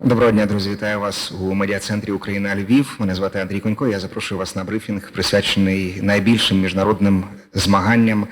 Доброго дня, друзі. Вітаю вас у медіа-центрі Україна Львів. Мене звати Андрій Конько. Я запрошую вас на брифінг, присвячений найбільшим міжнародним змаганням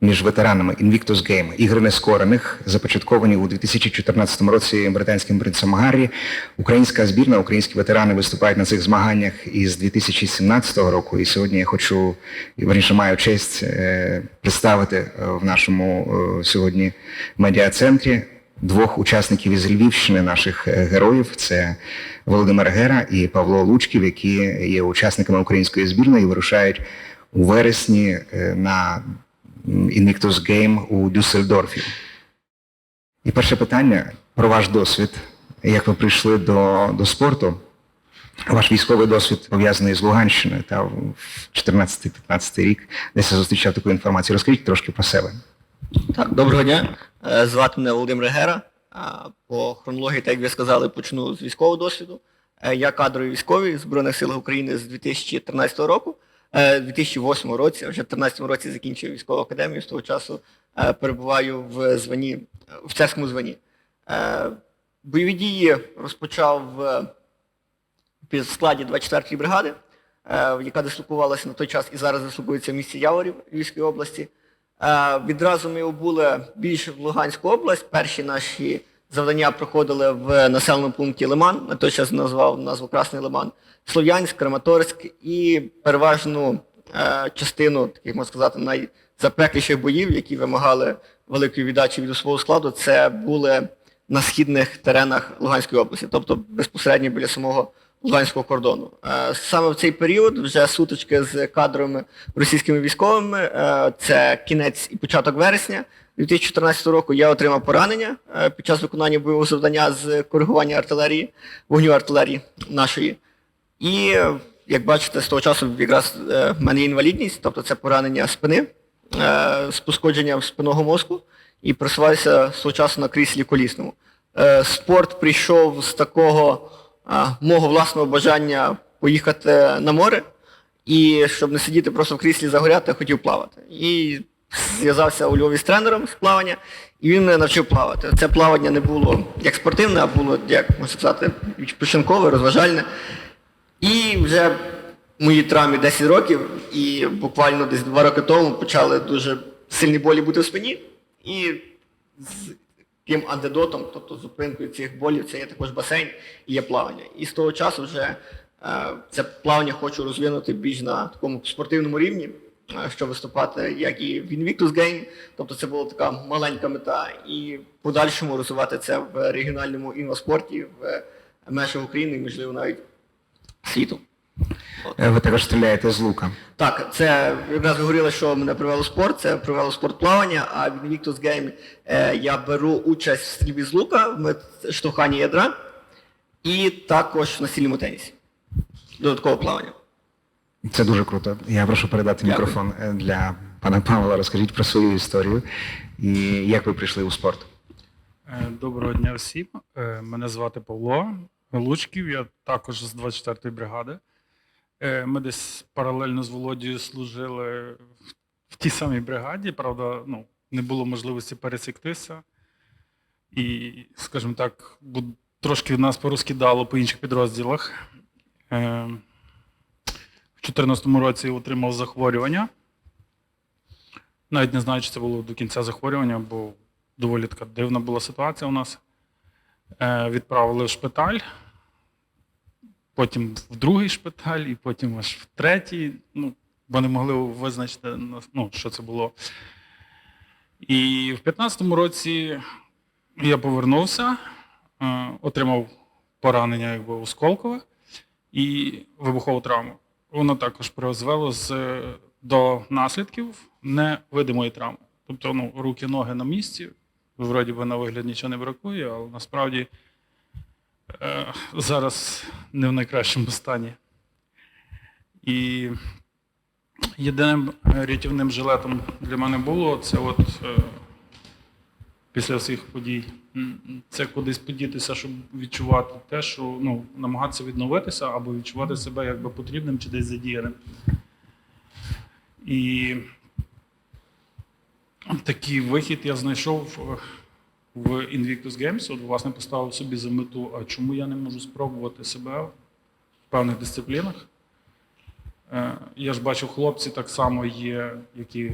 між ветеранами Invictus Game. Ігри нескорених, започатковані у 2014 році британським принцем Гаррі. Українська збірна, українські ветерани виступають на цих змаганнях із 2017 року. І сьогодні я хочу, верніше маю честь е, представити е, в нашому е, сьогодні медіа-центрі двох учасників із Львівщини, наших е, героїв. Це Володимир Гера і Павло Лучків, які є учасниками української збірної і вирушають у вересні е, на Invictus Game у Дюссельдорфі. І перше питання про ваш досвід. Як ви прийшли до, до спорту? Ваш військовий досвід пов'язаний з Луганщиною та в 14-15 рік десь я зустрічав таку інформацію. Розкажіть трошки про себе. Так, доброго дня. Е, Звати мене Володимир Гера. По хронології, так як ви сказали, почну з військового досвіду. Е, Я кадровий військовий Збройних сил України з 2013 року. Е, 2008 році, вже в 2013 році закінчив військову академію, з того часу перебуваю в званні, в царському званні. Бойові дії розпочав в складі 24-ї бригади, яка дислокувалася на той час і зараз дислокується в місті Яворів Львівської області. Е, Відразу ми обули більше в Луганську область. Перші наші завдання проходили в населеному пункті Лиман, на той час назвав назву Красний Лиман, Слов'янськ, Краматорськ і переважну е, частину, таких можна сказати, найзапекліших боїв, які вимагали великої віддачі від свого складу, це були на східних теренах Луганської області, тобто безпосередньо біля самого Луганського кордону. Е, Саме в цей період вже сутички з кадровими російськими військовими, е, це кінець і початок вересня 2014 року, я отримав поранення е, під час виконання бойового завдання з коригування артилерії, вогню артилерії нашої. І, як бачите, з того часу якраз в мене є інвалідність, тобто це поранення спини, з пошкодженням спинного мозку і просуваюся з того часу на кріслі колісному. Спорт прийшов з такого мого власного бажання поїхати на море, і щоб не сидіти просто в кріслі загоряти, я хотів плавати. І зв'язався у Львові з тренером з плавання, і він мене навчив плавати. Це плавання не було як спортивне, а було, як можна сказати, відпочинкове, розважальне. І вже моїй травмі 10 років, і буквально десь два роки тому почали дуже сильні болі бути в спині. І з таким антидотом, тобто зупинкою цих болів, це є також басейн і є плавання. І з того часу вже е, це плавання хочу розвинути більш на такому спортивному рівні, е, щоб виступати як і в Invictus Game, тобто це була така маленька мета, і в подальшому розвивати це в регіональному інваспорті, в межах України можливо, навіть світу. Е, Ви також стріляєте з лука. Так, це якраз говорили, що мене привело спорт, це привело спорт плавання, а в Invictus Game е, я беру участь в стрільбі з лука, в штовханні ядра і також в настільному тенісі. Додаткове плавання. Це дуже круто. Я прошу передати Дякую. мікрофон е, для пана Павла. Розкажіть про свою історію і як ви прийшли у спорт. Доброго дня всім. Мене звати Павло Лучків, я також з 24-ї бригади. Е, Ми десь паралельно з Володією служили в- тій самій бригаді, правда, ну, не було можливості пересіктися. І, скажімо так, трошки нас порозкидало по інших підрозділах. Е, В 2014 році отримав захворювання. Навіть не знаю, чи це було до кінця захворювання, бо доволі така дивна була ситуація у нас. Е, відправили в шпиталь, потім в другий шпиталь, і потім аж в третій. Ну, бо не могли визначити, ну, що це було. І в 15-му році я повернувся, е, отримав поранення якби, осколкове і вибухову травму. Воно також призвело з, до наслідків невидимої травми. Тобто ну, руки, ноги на місці, вроді би на вигляд нічого не бракує, але насправді зараз не в найкращому стані. І єдиним е, рятівним жилетом для мене було це от е, після всіх подій. Це кудись подітися, щоб відчувати те, що ну, намагатися відновитися або відчувати себе якби потрібним чи десь задіяним. І такий вихід я знайшов е, в Invictus Games, от, власне, поставив собі за мету, а чому я не можу спробувати себе в певних дисциплінах. Е, Я ж бачу, хлопці так само є, які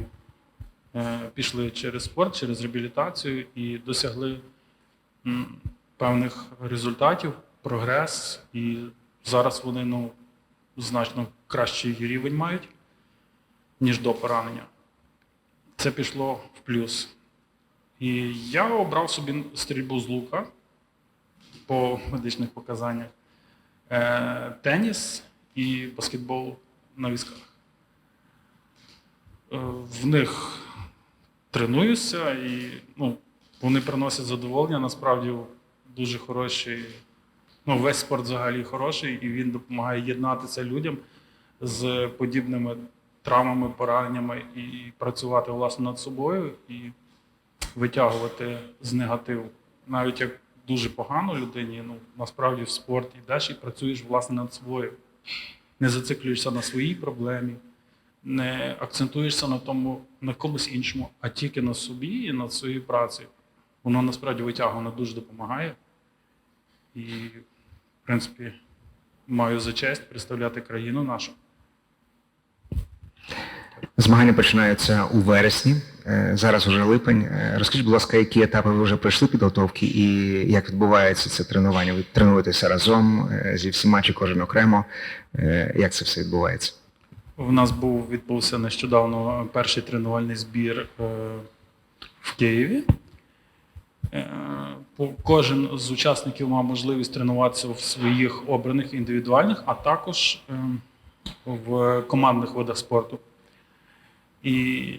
е, пішли через спорт, через реабілітацію і досягли певних результатів, прогрес, і зараз вони ну, значно кращий рівень мають, ніж до поранення. Це пішло в плюс. І я обрав собі стрільбу з лука по медичних показаннях, е, теніс і баскетбол на візках. Е, В них тренуюся і ну, вони приносять задоволення. Насправді дуже хороший. Ну, весь спорт взагалі хороший, і він допомагає єднатися людям з подібними травмами, пораненнями і працювати власне над собою і витягувати з негативу. Навіть як дуже погано людині, ну насправді в спорт йдеш і працюєш власне над собою. Не зациклюєшся на своїй проблемі, не акцентуєшся на тому, на комусь іншому, а тільки на собі і над своєю працею. Воно насправді витягувано дуже допомагає. І, в принципі, маю за честь представляти країну нашу. Змагання починаються у вересні, е, зараз уже липень. Е, Розкажіть, будь ласка, які етапи ви вже пройшли підготовки і як відбувається це тренування? Ви тренуєтеся разом е, зі всіма чи кожен окремо? Як це все відбувається? У нас був відбувся нещодавно перший тренувальний збір в Києві. Кожен з учасників мав можливість тренуватися в своїх обраних індивідуальних, а також е, в командних видах спорту. І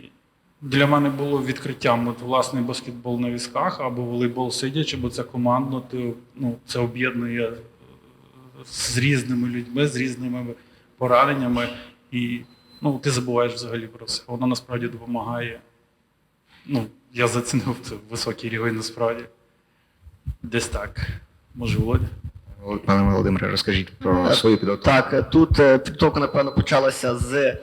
для мене було відкриттям от, власне баскетбол на візках або волейбол сидячи, бо це командно, ти, ну, це об'єднує е, з різними людьми, з різними пораненнями. І ну, ти забуваєш взагалі про все. Воно насправді допомагає. Ну, я зацінив це високий рівень насправді. Десь так. Може, Володя? Пане Володимире, розкажіть про Е, свою підготовку. Так, тут е, підготовка, напевно, почалася з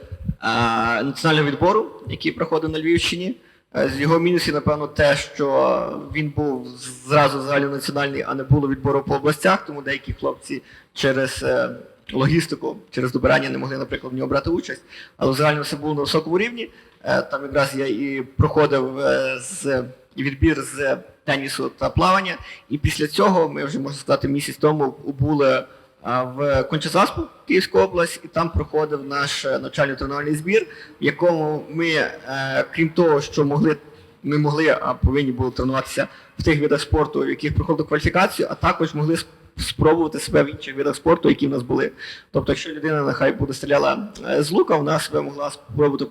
національного відбору, який проходив на Львівщині. Е, З його мінусів, напевно, те, що він був зразу загальнонаціональний, а не було відбору по областях, тому деякі хлопці через е, логістику, через добирання не могли, наприклад, в нього брати участь. Але взагалі все було на високому рівні. Е, Там якраз я і проходив з відбір з тенісу та плавання. І після цього ми вже можна сказати місяць тому були в Кончезаспу, Київська область, і там проходив наш е, навчально-тренувальний збір, в якому ми, е, крім того, що могли, ми могли, а повинні були тренуватися в тих видах спорту, в яких проходили кваліфікацію, а також могли спробувати себе в інших видах спорту, які в нас були. Тобто, якщо людина нехай буде стріляла е, з лука, вона себе могла спробувати.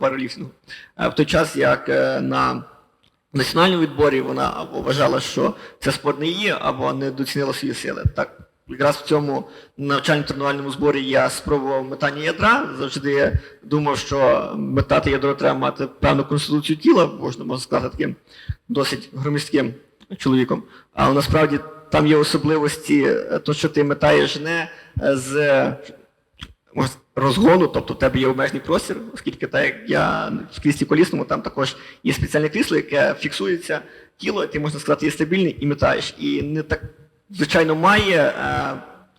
Е, В той час, як на національному відборі вона або вважала, що це спорт не її, або не доцінила свої сили. Так, якраз в цьому навчально-тренувальному зборі я спробував метання ядра. Завжди я думав, що метати ядро треба мати певну конституцію тіла, можна можна сказати, таким досить громістким чоловіком. Але насправді там є особливості, е, то, що ти метаєш не е, з розгону, тобто в тебе є обмежений простір, оскільки так як я в кріслі колісному, там також є спеціальне крісло, яке фіксується тіло, і ти можна сказати, є стабільний і метаєш. І не так, звичайно, має е,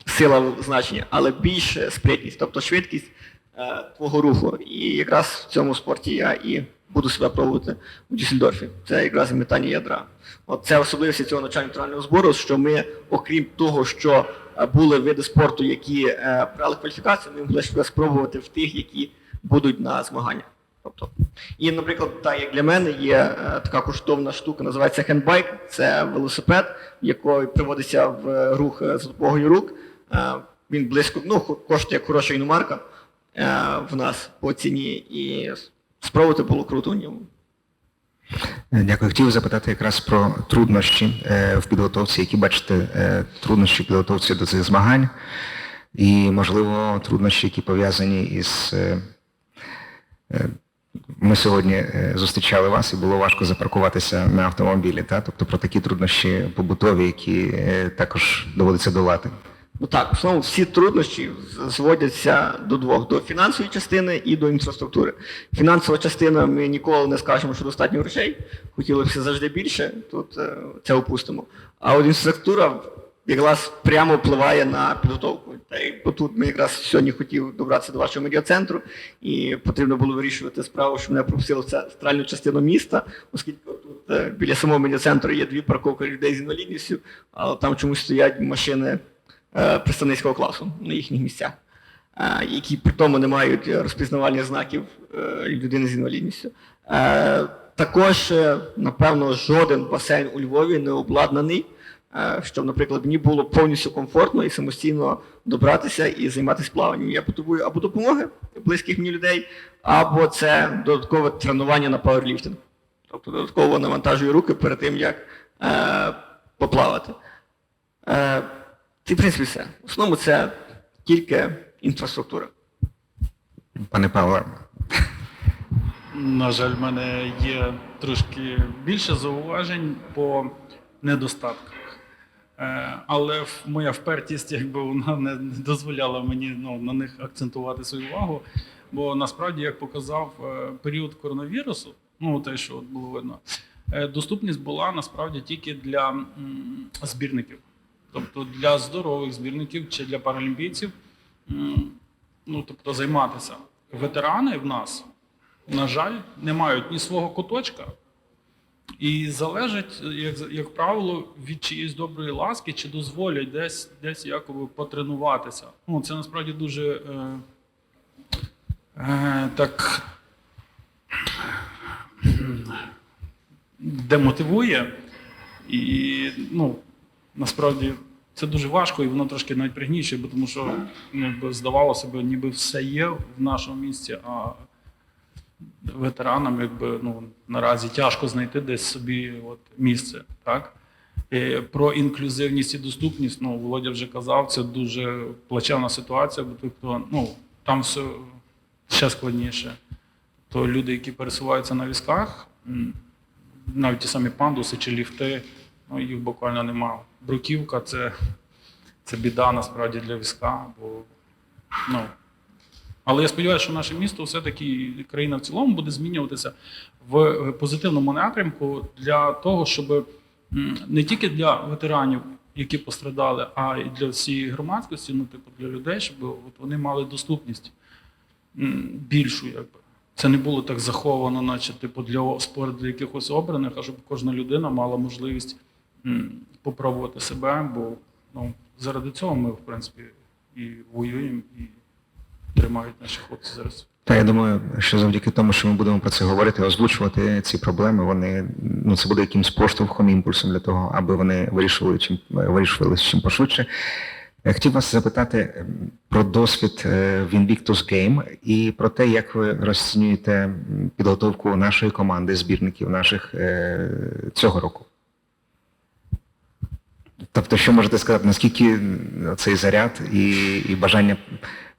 сила значення, але більше спритність, тобто швидкість е, твого руху. І якраз в цьому спорті я і буду себе пробувати у Дюссельдорфі. Це якраз метання ядра. От це особливості цього навчально-тренувального збору, що ми, окрім того, що були види спорту, які е, брали кваліфікацію, ми могли себе спробувати в тих, які будуть на змаганнях. Тобто, і, наприклад, так як для мене є е, така коштовна штука, називається хендбайк. Це велосипед, який приводиться в е, рух е, за допомогою рук. Е, він близько, ну, коштує хороша іномарка е, в нас по ціні. І спробувати було круто в ньому. Е, Дякую. Хотів запитати якраз про труднощі е, в підготовці, які бачите е, труднощі в підготовці до цих змагань, і, можливо, труднощі, які пов'язані із. е, Ми сьогодні е, зустрічали вас і було важко запаркуватися на автомобілі, та? тобто про такі труднощі побутові, які е, також доводиться долати. Ну так, в основному всі труднощі зводяться до двох: до фінансової частини і до інфраструктури. Фінансова частина ми ніколи не скажемо, що достатньо грошей. Хотілося б завжди більше, тут е, це опустимо. А от інфраструктура якраз прямо впливає на підготовку. Та тут ми якраз сьогодні хотів добратися до вашого медіацентру, і потрібно було вирішувати справу, що мене пропустили в центральну частину міста, оскільки тут е, біля самого медіацентру є дві парковки людей з інвалідністю, але там чомусь стоять машини е, представницького класу на їхніх місцях, е, які при тому не мають розпізнавальних знаків людини з інвалідністю. Також, напевно, жоден басейн у Львові не обладнаний, щоб, наприклад, мені було повністю комфортно і самостійно добратися і займатися плаванням. Я потребую або допомоги близьких мені людей, або це додаткове тренування на пауерліфтинг. Тобто додатково навантажую руки перед тим, як е, поплавати. Е, і, в принципі, все. В основному це тільки інфраструктура. Пане Павле, На жаль, в мене є трошки більше зауважень по недостатках. Е, Але моя впертість, якби вона не не дозволяла мені ну, на них акцентувати свою увагу. Бо насправді, як показав е, період коронавірусу, ну те, що от було видно, е, доступність була насправді тільки для збірників. Тобто для здорових збірників чи для паралімпійців, ну тобто займатися. Ветерани в нас, на жаль, не мають ні свого куточка, і залежить, як, як правило, від чиєїсь доброї ласки, чи дозволять десь, десь якоби потренуватися. Ну, це насправді дуже е, е, так демотивує. І ну, насправді це дуже важко, і воно трошки навіть пригнічує, бо тому що ну, якби здавалося б, ніби все є в нашому місті, а ветеранам якби, ну, наразі тяжко знайти десь собі от, місце. Так? І про інклюзивність і доступність, ну, Володя вже казав, це дуже плачевна ситуація, бо тобто, ну, там все ще складніше. То люди, які пересуваються на візках, навіть ті самі пандуси чи ліфти, ну, їх буквально немає. Бруківка це, це біда насправді для візка, бо ну, але я сподіваюся, що наше місто все-таки країна в цілому буде змінюватися в позитивному напрямку для того, щоб не тільки для ветеранів, які пострадали, а й для всієї громадськості, ну типу для людей, щоб от вони мали доступність більшу, якби. Це не було так заховано, наче типу для спорту для якихось обраних, а щоб кожна людина мала можливість попробувати себе, бо ну, заради цього ми, в принципі, і воюємо, і тримають наші хлопці зараз. Та я думаю, що завдяки тому, що ми будемо про це говорити, озвучувати ці проблеми, вони ну це буде якимсь поштовхом, імпульсом для того, аби вони вирішували чим вирішувалися чим пошвидше. Я Хотів вас запитати про досвід е, в Invictus Game і про те, як ви розцінюєте підготовку нашої команди, збірників наших е, цього року. Тобто, що можете сказати, наскільки цей заряд і, і бажання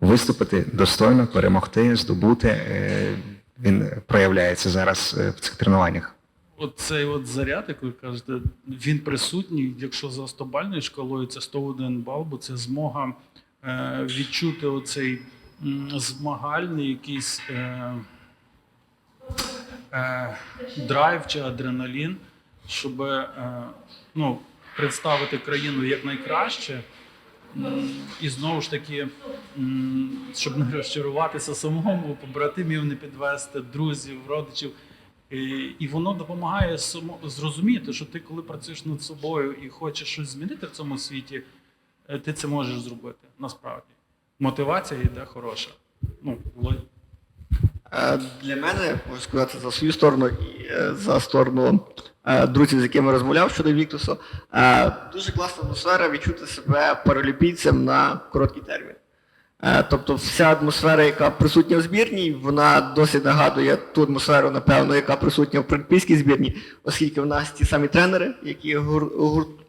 виступити достойно, перемогти, здобути, е, він проявляється зараз е, в цих тренуваннях? Оцей от заряд, як ви кажете, він присутній, якщо за 100-бальною шкалою це 101 бал, бо це змога е, відчути оцей змагальний якийсь драйв чи адреналін, щоб ну, представити країну як найкраще. І знову ж таки, щоб не розчаруватися самому, побратимів не підвести, друзів, родичів. І, воно допомагає само, зрозуміти, що ти, коли працюєш над собою і хочеш щось змінити в цьому світі, е, ти це можеш зробити насправді. Мотивація йде хороша. Ну, Для мене, можу сказати, за свою сторону і е, за сторону е, друзів, з якими розмовляв щодо Віктусу, е, дуже класна атмосфера відчути себе паралімпійцем на короткий термін. Е, Тобто вся атмосфера, яка присутня в збірній, вона досить нагадує ту атмосферу, напевно, яка присутня в паралімпійській збірній, оскільки в нас ті самі тренери, які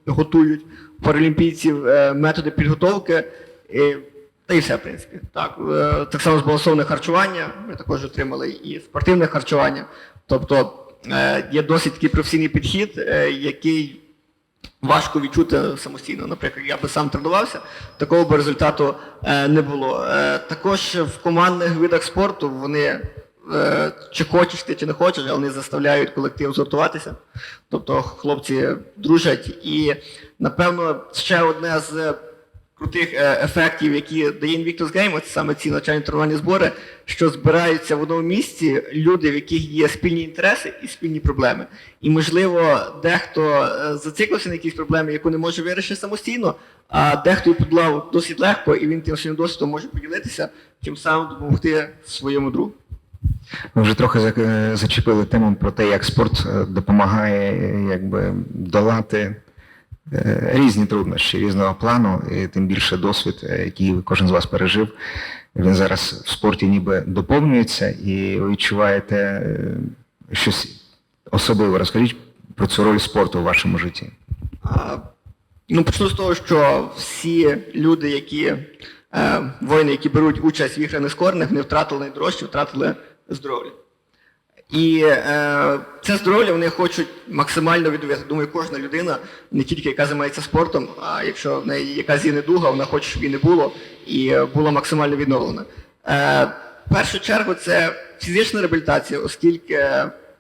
готують паралімпійців е, методи підготовки. Та і все, в принципі. Так, е, так само збалансоване харчування. Ми також отримали і спортивне харчування. Тобто е, є досить такий професійний підхід, е, який важко відчути самостійно. Наприклад, я би сам тренувався, такого б результату не було. Також в командних видах спорту вони. Чи хочеш ти, чи не хочеш, вони заставляють колектив згуртуватися. Тобто хлопці дружать. І, напевно, ще одне з крутих е, ефектів, які дає Invictus Game, це саме ці навчальні тренувальні збори, що збираються в одному місці люди, в яких є спільні інтереси і спільні проблеми. І, можливо, дехто е, зациклився на якісь проблеми, яку не може вирішити самостійно, а дехто і подолав досить легко, і він тим своїм досвідом може поділитися, тим самим допомогти своєму другу. Ви вже трохи е, зачепили тему про те, як спорт допомагає якби, долати різні труднощі різного плану, і тим більше досвід, е, який кожен з вас пережив. Він зараз в спорті ніби доповнюється, і ви відчуваєте е, щось особливе. Розкажіть про цю роль спорту у вашому житті. А, Ну, почну з того, що всі люди, які е, воїни, які беруть участь в іграх нескорених, вони втратили найдорожче, втратили здоров'я. І е, це здоров'я вони хочуть максимально відновити. Думаю, кожна людина, не тільки яка займається спортом, а якщо в неї якась є недуга, вона хоче, щоб її не було, і е, була максимально відновлена. Е, в першу чергу це фізична реабілітація, оскільки,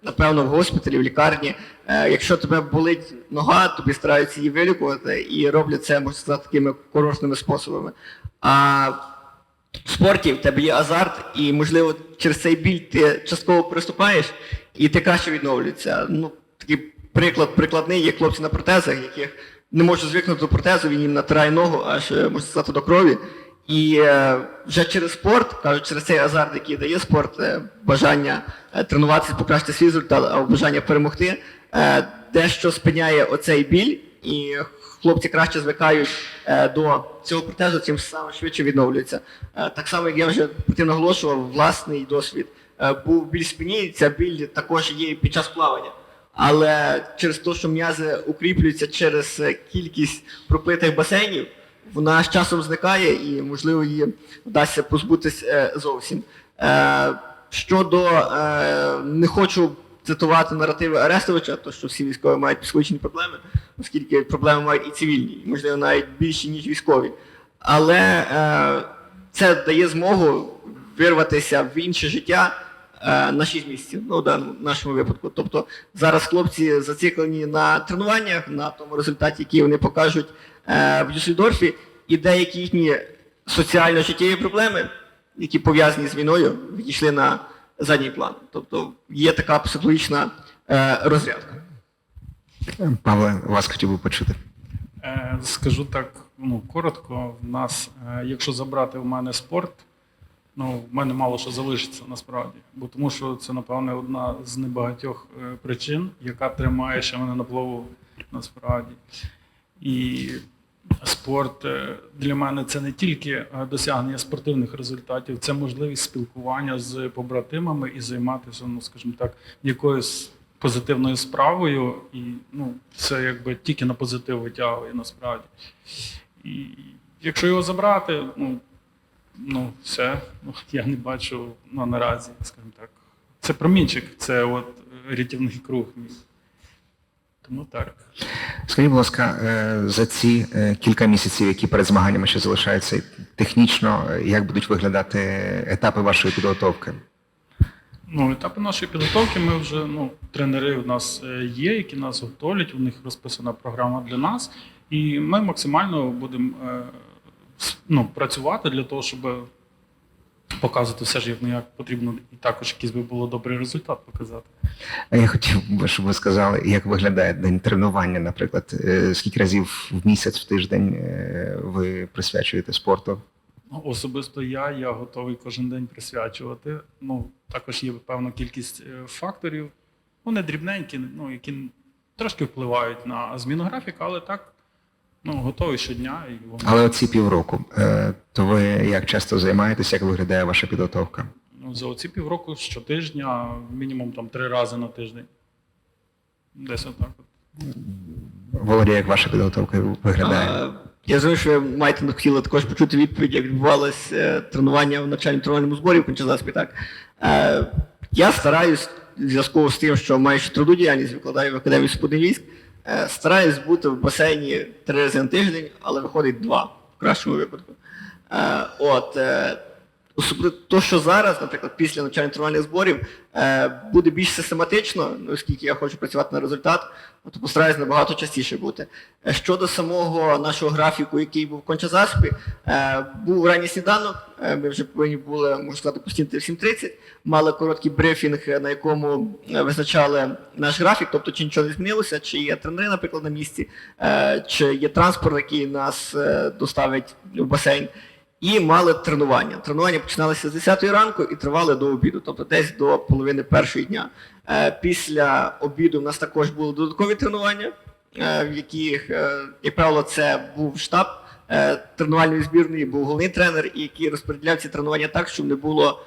напевно, в госпіталі, в лікарні, е, якщо тебе болить нога, тобі стараються її вилікувати і роблять це, можна сказати, такими курортними способами. А спорті в тебе є азарт, і, можливо, через цей біль ти частково приступаєш, і ти краще відновлюється. Ну, такий приклад прикладний є хлопці на протезах, яких не можуть звикнути до протезу, він їм натирає ногу, аж е, можна сказати, до крові. І е, вже через спорт, кажуть, через цей азарт, який дає спорт, е, бажання тренуватися, покращити свій результат, а бажання перемогти, дещо спиняє оцей біль, і хлопці краще звикають е, до цього протезу, тим самим швидше відновлюються. Е, так само, як я вже те наголошував, власний досвід. Е, був біль спині, ця біль також є під час плавання. Але через те, що м'язи укріплюються через кількість проплитих басейнів, вона з часом зникає і, можливо, її вдасться позбутись е, зовсім. Щодо не хочу цитувати наративи Арестовича, то що всі військові мають психологічні проблеми, оскільки проблеми мають і цивільні, і, можливо, навіть більші, ніж військові. Але е, це дає змогу вирватися в інше життя е, на 6 місяців, ну, в даному нашому випадку. Тобто зараз хлопці зациклені на тренуваннях, на тому результаті, який вони покажуть е, в Дюссельдорфі, і деякі їхні соціально-життєві проблеми, які пов'язані з війною, відійшли на задній план. Тобто є така психологічна е, розрядка. Павле, вас хотів би почути. Е, Скажу так, ну, коротко, в нас, е, якщо забрати в мене спорт, ну, в мене мало що залишиться насправді. Бо тому що це, напевне, одна з небагатьох причин, яка тримає ще мене на плаву насправді. І спорт е, для мене це не тільки е, досягнення спортивних результатів, це можливість спілкування з побратимами і займатися, ну, скажімо так, якоюсь позитивною справою, і ну, це якби тільки на позитив витягує насправді. І якщо його забрати, ну, ну все, ну, я не бачу ну, наразі, скажімо так. Це промінчик, це от рятівний круг мій. Тому так. Скажіть, будь ласка, е, за ці е, кілька місяців, які перед змаганнями ще залишаються, технічно, е, як будуть виглядати етапи вашої підготовки? Ну, етапи нашої підготовки ми вже, ну, тренери у нас є, які нас готовлять, у них розписана програма для нас. І ми максимально будемо ну, працювати для того, щоб показувати все ж як не як потрібно, і також якийсь би було добрий результат показати. А Я хотів би, щоб ви сказали, як виглядає день тренування, наприклад, Е, скільки разів в місяць, в тиждень е, ви присвячуєте спорту? Ну, особисто я, я готовий кожен день присвячувати. Ну, також є певна кількість е, факторів, ну, не дрібненькі, ну, які трошки впливають на зміну графіка, але так, ну, готовий щодня. І воно, Але оці півроку, е, то ви як часто займаєтесь, як виглядає ваша підготовка? ну, за оці півроку щотижня, мінімум там три рази на тиждень. Десь отак. От. Володя, як ваша підготовка виглядає? А, Я розумію, що ви маєте хотіли також почути відповідь, як відбувалося е, тренування в навчальному тренувальному зборі в Кончазаспі. Так? Е, я стараюсь в зв'язку з тим, що маю ще труду діяльність, викладаю в військ, Е, Стараюсь бути в басейні три рази на тиждень, але виходить два в кращому випадку. Е, От, е, особливо то, що зараз, наприклад, після навчально-тренувальних зборів, е, буде більш систематично, ну, оскільки я хочу працювати на результат, то постараюсь набагато частіше бути. Е, Щодо самого нашого графіку, який був в кончазаспі, е, був ранній сніданок, ми вже повинні були, можна сказати, постійно в 7.30, мали короткий брифінг, на якому визначали наш графік, тобто чи нічого не змінилося, чи є тренери, наприклад, на місці, чи є транспорт, який нас доставить в басейн. І мали тренування. Тренування починалися з 10 ранку і тривали до обіду, тобто десь до половини першої дня. Е, Після обіду в нас також були додаткові тренування, е, в яких, е, як правило, це був штаб тренувальної збірної, був головний тренер, який розподіляв ці тренування так, щоб не було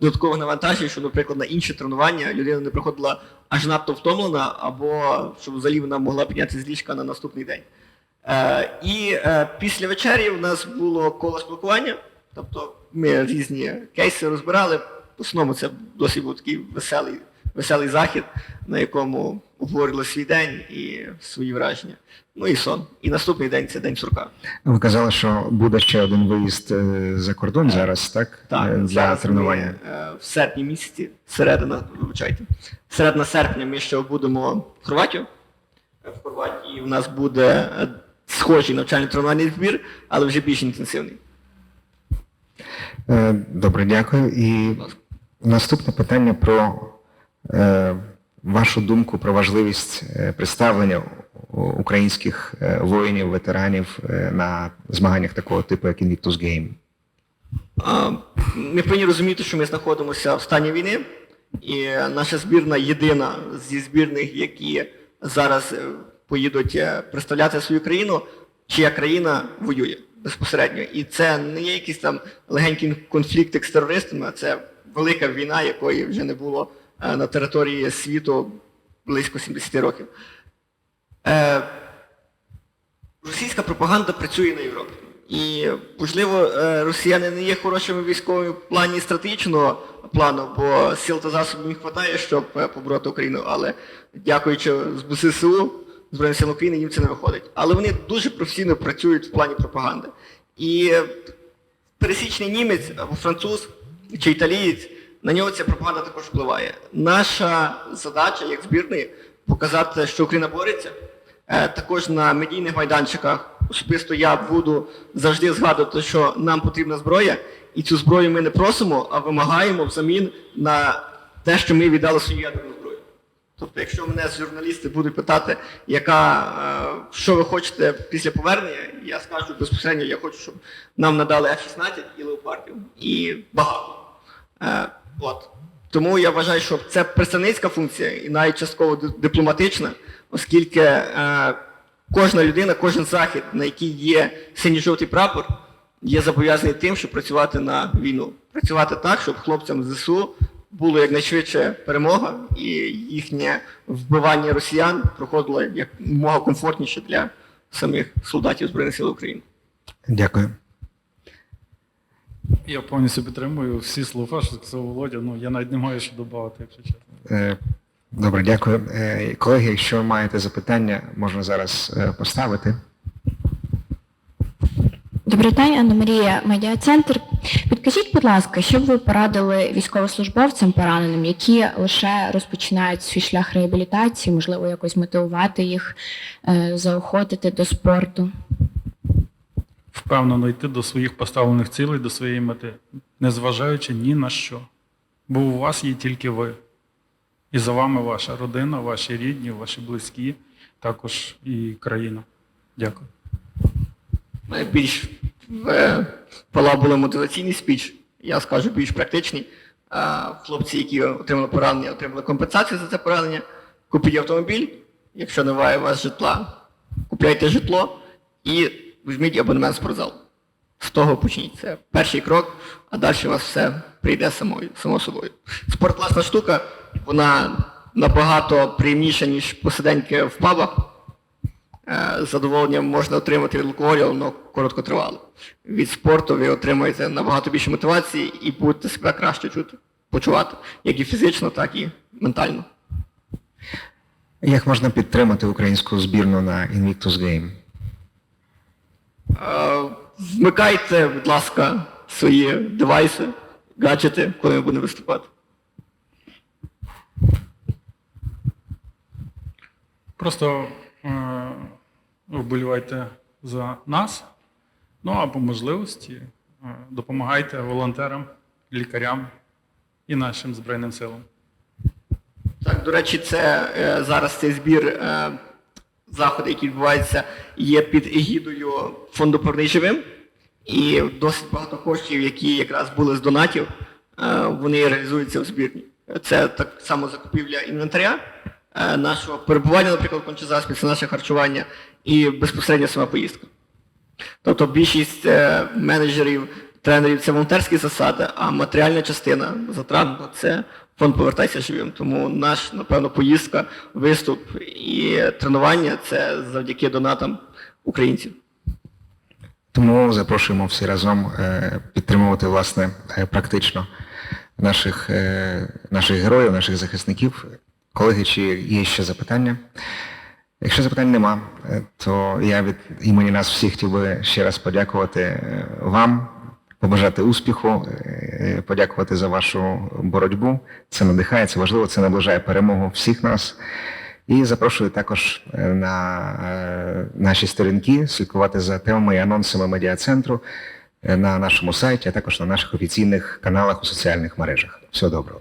додаткових навантажень, щоб, наприклад, на інші тренування людина не приходила аж надто втомлена, або щоб взагалі вона могла піднятися з ліжка на наступний день. Е, і е, після вечері в нас було коло спілкування, тобто ми різні кейси розбирали. В основному це досить був такий веселий, веселий захід, на якому обговорили свій день і свої враження. Ну і сон. І наступний день це день сурка. Ви казали, що буде ще один виїзд е, за кордон зараз, так? Так, Для зараз тренування. Ми, в серпні місяці, середина, вибачайте, середина серпня ми ще будемо в Хорватію. В Хорватії в нас буде схожий навчально-тренувальний збір, але вже більш інтенсивний. Е, Добре, дякую. І наступне питання про е, вашу думку про важливість е, представлення українських воїнів, ветеранів на змаганнях такого типу, як Invictus Game. Ми повинні розуміти, що ми знаходимося в стані війни, і наша збірна єдина зі збірних, які зараз поїдуть е, представляти свою країну, чия країна воює безпосередньо. І це не є якийсь там легенький конфлікт з терористами, а це велика війна, якої вже не було е, на території світу близько 70 років. Е, Російська пропаганда працює на Європі. І, можливо, росіяни не є хорошими військовими в плані стратегічного плану, бо сил та засобів не вистачає, щоб побороти Україну. Але дякуючи ЗСУ, Збройним силам України, їм це не виходить. Але вони дуже професійно працюють в плані пропаганди. І пересічний німець або француз чи італієць, на нього ця пропаганда також впливає. Наша задача як збірної показати, що Україна бореться. Е, Також на медійних майданчиках особисто я буду завжди згадувати, що нам потрібна зброя, і цю зброю ми не просимо, а вимагаємо взамін на те, що ми віддали свою ядерну. Тобто, якщо мене журналісти будуть питати, яка, е, що ви хочете після повернення, я скажу безпосередньо, я хочу, щоб нам надали F-16 і леопардів. І багато. Е, от. Тому я вважаю, що це представницька функція і навіть частково дипломатична, оскільки е, кожна людина, кожен захід, на який є синьо-жовтий прапор, є зобов'язаний тим, щоб працювати на війну. Працювати так, щоб хлопцям ЗСУ було якнайшвидше перемога і їхнє вбивання росіян проходило якомога комфортніше для самих солдатів Збройних сил України. Дякую. Я повністю підтримую всі слова, що сказав Володя. Ну, я навіть не маю що додати, якщо чесно. Е, Добре, дякую. Е, Колеги, якщо маєте запитання, можна зараз е, поставити. Добрий день, Анна Марія, медіа-центр. Підкажіть, будь ласка, що б ви порадили військовослужбовцям пораненим, які лише розпочинають свій шлях реабілітації, можливо, якось мотивувати їх, е, заохотити до спорту? Впевнено йти до своїх поставлених цілей, до своєї мети, незважаючи ні на що. Бо у вас є тільки ви. І за вами ваша родина, ваші рідні, ваші близькі, також і країна. Дякую. У мене більш в Пала була мотиваційний спіч, я скажу більш практичний. Хлопці, які отримали поранення, отримали компенсацію за це поранення. Купіть автомобіль, якщо немає у вас житла, купляйте житло і візьміть абонемент в спортзал. З того почніть. Це перший крок, а далі у вас все прийде самою, само собою. Спорт класна штука, вона набагато приємніша, ніж посиденьки в пабах. Е, задоволення можна отримати від алкоголю, воно короткотривало. Від спорту ви отримаєте набагато більше мотивації і будете себе краще чути, почувати, як і фізично, так і ментально. Як можна підтримати українську збірну на Invictus Game? Е, Вмикайте, будь ласка, свої девайси, гаджети, коли ми будемо виступати. Просто вболівайте за нас. Ну а по можливості е, допомагайте волонтерам, лікарям і нашим Збройним силам. Так, до речі, це е, зараз цей збір е, заходи, які відбуваються, є під егідою фонду «Повернись живим. І досить багато коштів, які якраз були з донатів, е, вони реалізуються в збірні. Це так само закупівля інвентаря, е, нашого перебування, наприклад, в кончезаспі, це наше харчування і безпосередньо сама поїздка. Тобто більшість е, менеджерів, тренерів це волонтерські засади, а матеріальна частина затратна це фонд повертайся живим. Тому наш, напевно, поїздка, виступ і тренування це завдяки донатам українців. Тому запрошуємо всі разом е, підтримувати власне е, практично наших, е, наших героїв, наших захисників. Колеги, чи є ще запитання? Якщо запитань нема, е, то я від імені нас всіх хотів би ще раз подякувати е, вам, побажати успіху, е, подякувати за вашу боротьбу. Це надихає, це важливо, це наближає перемогу всіх нас. І запрошую також на наші сторінки слідкувати за темами і анонсами медіа-центру на нашому сайті, а також на наших офіційних каналах у соціальних мережах. Всього доброго.